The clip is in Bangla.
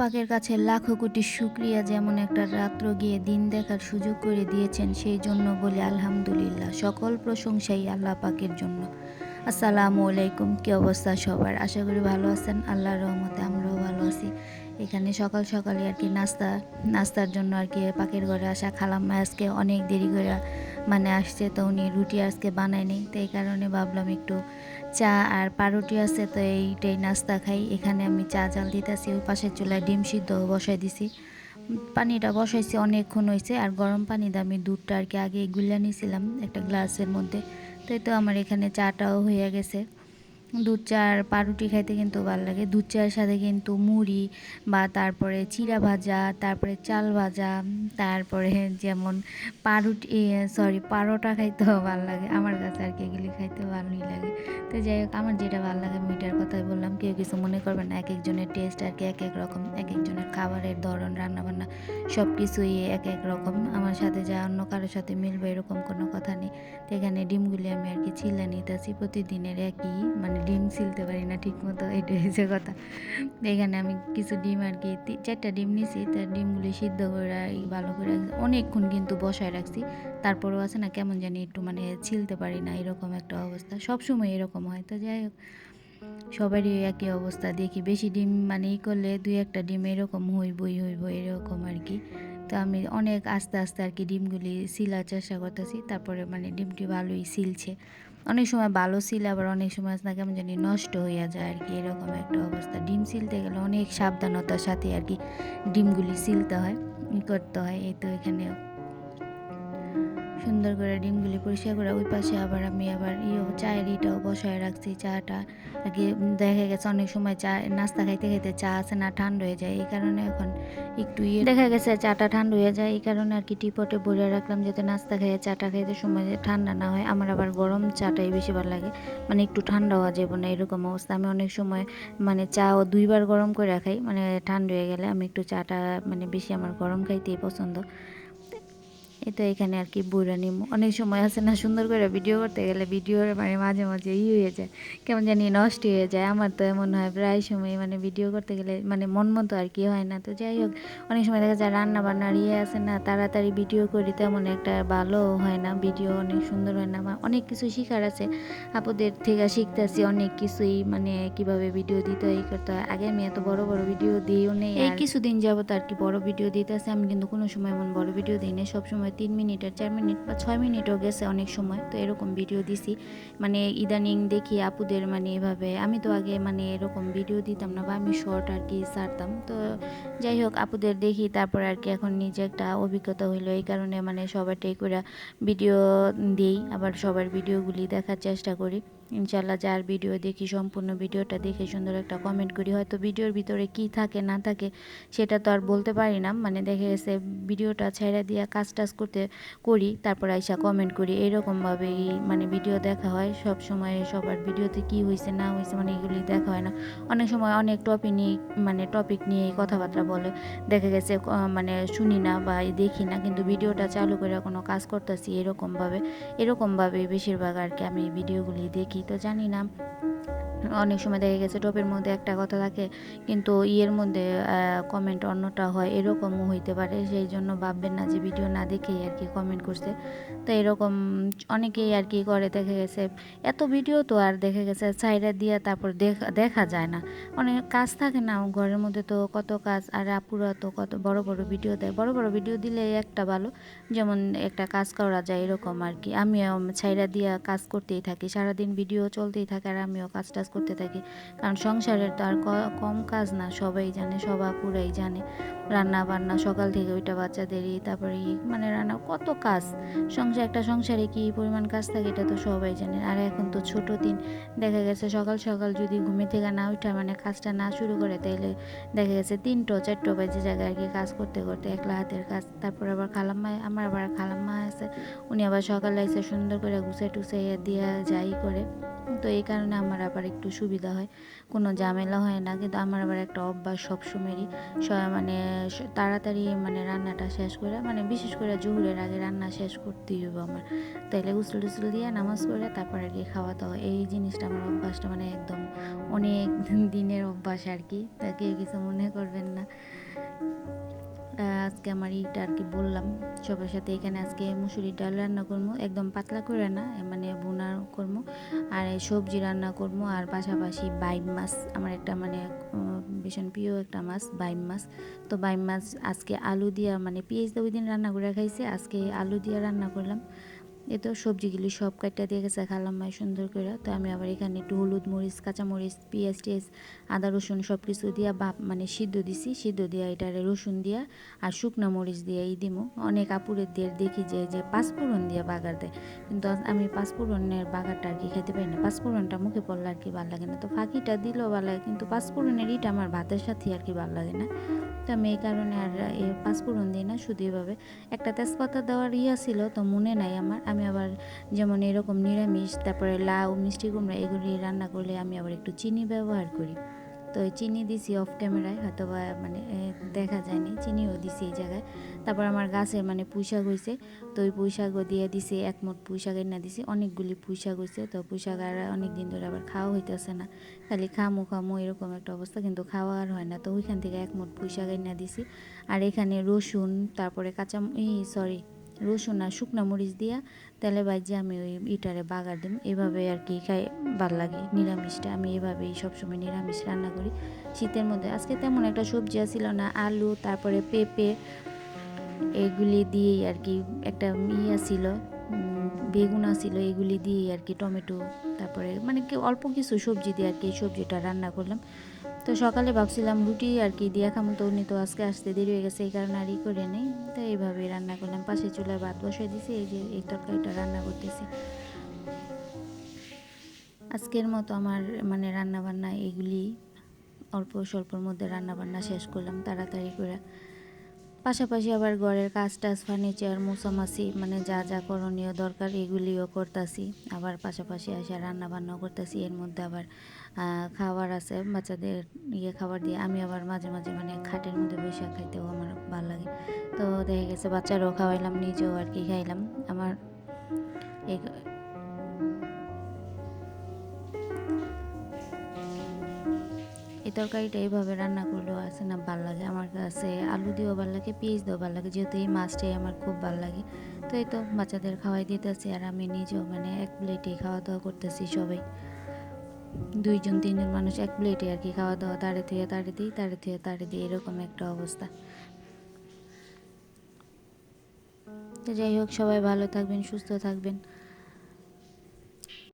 পাকের কাছে লাখো কোটি শুক্রিয়া যেমন একটা রাত্র গিয়ে দিন দেখার সুযোগ করে দিয়েছেন, সেই জন্য বলি আলহামদুলিল্লাহ। সকল প্রশংসাই আল্লাহ পাকের জন্য। আসসালামু আলাইকুম, কী অবস্থা সবার? আশা করি ভালো আছেন, আল্লাহর রহমতে আমরাও ভালো আছি। এখানে সকাল সকালে আর কি নাস্তা, নাস্তার জন্য আর কি পাকের ঘরে আসা খালাম্মা আজকে অনেক দেরি করে মানে আসছে, তো উনি রুটি আজকে বানায়নি, তো এই কারণে ভাবলাম একটু চা আর পাউরুটি আছে, তো এইটাই নাস্তা খাই। এখানে আমি চা জাল দিতেছি, ওই পাশের চুলায় ডিম সিদ্ধ বসাই দিছি। পানিটা বসাইছি, অনেকক্ষণ হয়েছে আর গরম পানিতে আমি দুধটা আর কি আগে গুলা নিয়েছিলাম একটা গ্লাসের মধ্যে। তো তো আমার এখানে চাটাও হয়ে গেছে। দুধ চা আর পাউরুটি খাইতে কিন্তু ভালো লাগে। দুধ চায়ের সাথে কিন্তু মুড়ি বা তারপরে চিড়া ভাজা, তারপরে চাল ভাজা, তারপরে যেমন পাউরুটি সরি পারোটা খাইতেও ভালো লাগে। আমার কাছে আর কি এগুলি খাইতে ভালোই লাগে। তো যাই হোক, আমার যেটা ভালো লাগে মিটার কথাই বললাম। কেউ কিছু মনে করবেন না এক একজনের টেস্ট আর কি এক এক রকম এক একজনের খাবারের ধরন, রান্নাবান্না সব কিছুই এক এক রকম। আমার সাথে যা অন্য কারোর সাথে মিলবে এরকম কোনো কথা নেই। তো এখানে ডিমগুলি আমি আর কি ছিলা নিতেছি, প্রতিদিনের একই মানে ডিম ছিলতে পারি না ঠিক মতো এটা হয়েছে কথা। এখানে আমি কিছু ডিম আর কি চারটা ডিম নিছি তার ডিমগুলি সিদ্ধ করে ভালো করে অনেকক্ষণ কিন্তু বসায় রাখছি। তারপরেও আছে না, কেমন জানি একটু মানে ছিলতে পারি না, এরকম একটা অবস্থা। সবসময় এরকম হয়, তো যাই হোক। সবারই একই অবস্থা, দেখি বেশি ডিম মানে ই করলে দুই একটা ডিম এরকম হইবই হইব এরকম আর কি। তো আমি অনেক আস্তে আস্তে আর কি ডিমগুলি সিলার চেষ্টা করতেছি, তারপরে মানে ডিমটি ভালোই সিলছে। অনেক সময় ভালো সিল আবার অনেক সময় না কেমন জানি নষ্ট হইয়া যায় আর কি এরকম একটা অবস্থা। ডিম সিলতে গেলে অনেক সাবধানতার সাথে আর কি ডিমগুলি সিলতে হয় করতে হয়। এই তো এখানে সুন্দর করে ডিমগুলি পরিষ্কার করে ওই পাশে আবার আমি আবার ইয়ে চায়ের ইটাও বসায় রাখছি, চাটা। কি দেখা গেছে অনেক সময় চা, নাস্তা খাইতে খাইতে চা আছে না, ঠান্ডা হয়ে যায়, এই কারণে এখন একটু ইয়ে দেখা গেছে চাটা ঠান্ডা হয়ে যায়, এই কারণে আর কি টিপটে ভরে রাখলাম যাতে নাস্তা খাইয়ে চাটা খাইতে সময় ঠান্ডা না হয়, আমার আবার গরম চাটাই বেশি ভালো লাগে। মানে একটু ঠান্ডা হওয়া যাবে না, এরকম অবস্থা। আমি অনেক সময় মানে চাও দুইবার গরম করে রাখাই মানে ঠান্ডা হয়ে গেলে আমি একটু চাটা মানে বেশি আমার গরম খাইতেই পছন্দ। তো এখানে আর কি বুড়া নিম। অনেক সময় আছে না সুন্দর করে ভিডিও করতে গেলে ভিডিওর মানে মাঝে মাঝে ই হয়ে যায়। কেমন জানি নষ্ট হয়ে যায়। আমার তো এমন হয় প্রায় সময় মানে ভিডিও করতে গেলে মানে মন মতো আর কি হয় না। তো যাই হোক অনেক সময় দেখা যায় রান্না বান্নার ইয়ে আছে না তাড়াতাড়ি ভিডিও করি তেমন একটা ভালো হয় না। ভিডিও অনেক সুন্দর হয় না। আমার অনেক কিছু শেখার আছে। আপুদের থেকে শিখতেছি অনেক কিছুই মানে কীভাবে ভিডিও দিতে হয় ই করতে হয়। আগে আমি এত বড় বড় ভিডিও দিইও নেই এই কিছুদিন যাবত আর কি বড় ভিডিও দিতেছে। আমি কিন্তু কোনো সময় এমন বড় ভিডিও দিই না সব সময় তিন মিনিটের, চার মিনিট বা ছয় মিনিটও গেছে অনেক সময়। তো এরকম ভিডিও দিছি। মানে ইদানিং দেখি আপুদের মানে এভাবে। আমি তো আগে মানে এরকম ভিডিও দিতাম না বা আমি শর্ট আর কি সারতাম তো যাই হোক, আপুদের দেখি, তারপর আর কি এখন নিজে একটা অভিজ্ঞতা হইল। এই কারণে মানে সবারটাই করে ভিডিও দিই। আবার সবার ভিডিওগুলি দেখার চেষ্টা করি। ইনশাল্লাহ যার ভিডিও দেখি, সম্পূর্ণ ভিডিওটা দেখে সুন্দর একটা কমেন্ট করি। হয়তো ভিডিওর ভিতরে কি থাকে, না থাকে, সেটা তো আর বলতে পারি না। মানে দেখে গেছে ভিডিওটা ছেড়ে দিয়ে কাজ টাজ করতে করি, তারপর আইসা কমেন্ট করি। এইরকমভাবেই মানে ভিডিও দেখা হয়। সব সময় সবার ভিডিওতে কি হয়েছে না হয়েছে মানে এগুলি দেখা হয় না। অনেক সময় অনেক টপিক নিয়ে মানে টপিক নিয়ে কথাবার্তা বলে। দেখা গেছে মানে শুনি না বা দেখি না, কিন্তু ভিডিওটা চালু করে কোনো কাজ করতেছি এরকমভাবে। এরকমভাবে বেশিরভাগ আর কি আমি ভিডিওগুলি দেখি। তো জানি না। অনেক সময় দেখা গেছে টপের মধ্যে একটা কথা থাকে, কিন্তু ইয়ের মধ্যে কমেন্ট অন্যটা হয়, এরকমও হইতে পারে। সেই জন্য ভাববেন না যে ভিডিও না দেখেই আর কি কমেন্ট করছে। তো এরকম অনেকেই আর কি করে, দেখা গেছে এত ভিডিও তো আর দেখা গেছে সাইডে দিয়ে তারপর দেখা দেখা যায় না। অনেক কাজ থাকে না, ঘরের মধ্যে তো কত কাজ, আর আপুরা তো কত বড় বড় ভিডিও দেয়। বড় বড় ভিডিও দিলে একটা ভালো, যেমন একটা কাজ করা যায় এরকম আর কি। আমিও ছাইরা দিয়া কাজ করতেই থাকি, সারাদিন ভিডিও চলতেই থাকে আর আমিও কাজ টাজ করতে থাকি। কারণ সংসারের তো আর কম কাজ না, সবাই জানে, সবা পুরাই জানে। রান্না বান্না সকাল থেকে ওইটা বাচ্চাদেরই তারপরে মানে রান্না, কত কাজ। সংসার, একটা সংসারে কি পরিমাণ কাজ থাকে এটা তো সবাই জানে। আর এখন তো ছোট দিন, দেখা গেছে সকাল সকাল যদি ঘুমে থেকে না উঠা মানে কাজটা না শুরু করে, তাইলে দেখা গেছে তিনটো, চারটো বাজে জায়গায় আর কি কাজ করতে করতে একলা হাতের কাজ। তারপর আবার খালাম্মা, আমার আবার খালাম্মা আছে, উনি আবার সকালে এসে সুন্দর করে গুছাই টুসাইয়া দিয়া যাই করে। তো এই কারণে আমার আবার একটু সুবিধা হয়, কোনো ঝামেলা হয় না। কিন্তু আমার আবার একটা অভ্যাস সবসময়েরই মানে তাড়াতাড়ি মানে রান্নাটা শেষ করে মানে বিশেষ করে জোহরের আগে রান্না শেষ করতেই হবে আমার। তাইলে উসুল টুসুল দিয়ে নামাজ পড়ে তারপর আর কি খাওয়া দাওয়া। এই জিনিসটা আমার অভ্যাসটা মানে একদম অনেক দিনের অভ্যাস আর কি। তাকে কিছু মনে করবেন না। আজকে আমার ইটা আর কি বললাম, সবার সাথে এখানে আজকে মুসুরির ডাল রান্না করব একদম পাতলা করে না মানে বোনা করব আর সবজি রান্না করব আর পাশাপাশি বাইম মাছ, আমার একটা মানে ভীষণ প্রিয় একটা মাছ, বাইম মাছ। তো বাইম মাছ আজকে আলু দিয়া মানে পেঁয়াজ দিয়ে ওই দিন রান্না করে খাইছে, আজকে আলু দিয়ে রান্না করলাম। এ তো সবজিগুলি সব কাটটা দিয়ে গেছে, খালাম মাই সুন্দর করে। তো আমি আবার এখানে একটু হলুদ মরিচ, কাঁচামরিচ, পেঁয়াজ টিয়াজ, আদা, রসুন সব কিছু দিয়া বাপ মানে সিদ্ধ দিছি, সিদ্ধ দিয়া এটারে রসুন দিয়া আর শুকনো মরিচ দিয়ে এই দিমু। অনেক আপুরের দিয়ে দেখি যে যে পাঁচফোড়ন দিয়ে বাগার দেয়, কিন্তু আমি পাঁচফোড়নের বাগারটা আর কি খেতে পারি না। পাঁচফোড়নটা মুখে পড়লে আর কি ভালো লাগে না। তো ফাঁকিটা দিলেও ভালো লাগে, কিন্তু পাঁচফোড়নের ইটা আমার ভাতের সাথে আর কি ভালো লাগে না। তো আমি এই কারণে আর এই পাঁচফোড়ন দিই না শুধু এভাবে। একটা তেজপাতা দেওয়ার ইয়া ছিল তো মনে নাই আমার। আমি আবার যেমন এরকম নিরামিষ, তারপরে লাউ, মিষ্টি কুমড়া এগুলি রান্না করলে আমি আবার একটু চিনি ব্যবহার করি। তো চিনি দিছি অফ ক্যামেরায় হয়তো বা মানে দেখা যায়নি, চিনিও দিছি এই জায়গায়। তারপর আমার গাছের মানে পুঁইশাক হয়েছে তো ওই পুঁইশাকও দিয়ে দিছি, এক মোট পুঁইশাক এনে দিছি, অনেকগুলি পুঁইশাক হয়েছে তো পুঁইশাক আর অনেক দিন ধরে আবার খাওয়া হইতেছে না। খালি খামু খামু এরকম একটা অবস্থা, কিন্তু খাওয়া আর হয় না, তো ওইখান থেকে এক মোট পুঁইশাক এনে দিছি। আর এখানে রসুন, তারপরে কাঁচা এই সরি রসুন আর শুকনো মরিচ দিয়া তেলে বাইজে আমি ওই ইটারে বাগার দিম। এভাবে আর কি খাই, ভালো লাগে। নিরামিষটা আমি এভাবেই সবসময় নিরামিষ রান্না করি। শীতের মধ্যে, আজকে তেমন একটা সবজি ছিল না, আলু, তারপরে পেঁপে, এগুলি দিয়েই আর কি একটা ইয়া ছিল বেগুন ছিল এগুলি দিয়েই আর কি টমেটো, তারপরে মানে কি অল্প কিছু সবজি দিয়ে আর কি সবজিটা রান্না করলাম। তো সকালে ভাবছিলাম রুটি আর কি দিয়া খামো, তো উনি তো আজকে আসতে দেরি হয়ে গেছে, এই কারণে আর ই করে নেই। তো এইভাবে রান্না করলাম। পাশে চুলায় ভাত বসাই দিছি, এই যে এই তরকারিটা রান্না করতেছি। আজকের মতো আমার মানে রান্নাবান্না এগুলি অল্প স্বল্পর মধ্যে রান্না বান্না শেষ করলাম, তাড়াতাড়ি করে। পাশাপাশি আবার ঘরের কাজ টাজ ফার্নিচার মোছামাছি মানে যা যা করণীয় দরকার এগুলিও করতেছি। আবার পাশাপাশি এসে রান্না বান্নাও করতেছি। এর মধ্যে আবার খাবার আছে, বাচ্চাদের ইয়ে খাবার দিয়ে আমি আবার মাঝে মাঝে মানে খাটের মধ্যে বসে খাইতেও আমার ভালো লাগে। তো দেখা গেছে বাচ্চারাও খাওয়াইলাম, নিজেও আর কি খাইলাম। আমার এই তরকারিটা এইভাবে রান্না করলেও আছে না ভালো লাগে আমার কাছে। আলু দিয়েও ভালো লাগে, পেঁয়াজ দিয়েও ভালো লাগে, যেহেতু এই মাছটাই আমার খুব ভালো লাগে। তো এই তো বাচ্চাদের খাওয়াই দিতেছি আর আমি নিজেও মানে এক প্লেটে খাওয়া দাওয়া করতেছি সবাই। দুইজন, তিনজন মানুষ এক প্লেটে আর কি খাওয়া দাওয়া তাড়ে থেকে তাড়ে দিই, তাড়ে থেকে তাড়ে দিই, এরকম একটা অবস্থা। তো যাই হোক, সবাই ভালো থাকবেন, সুস্থ থাকবেন।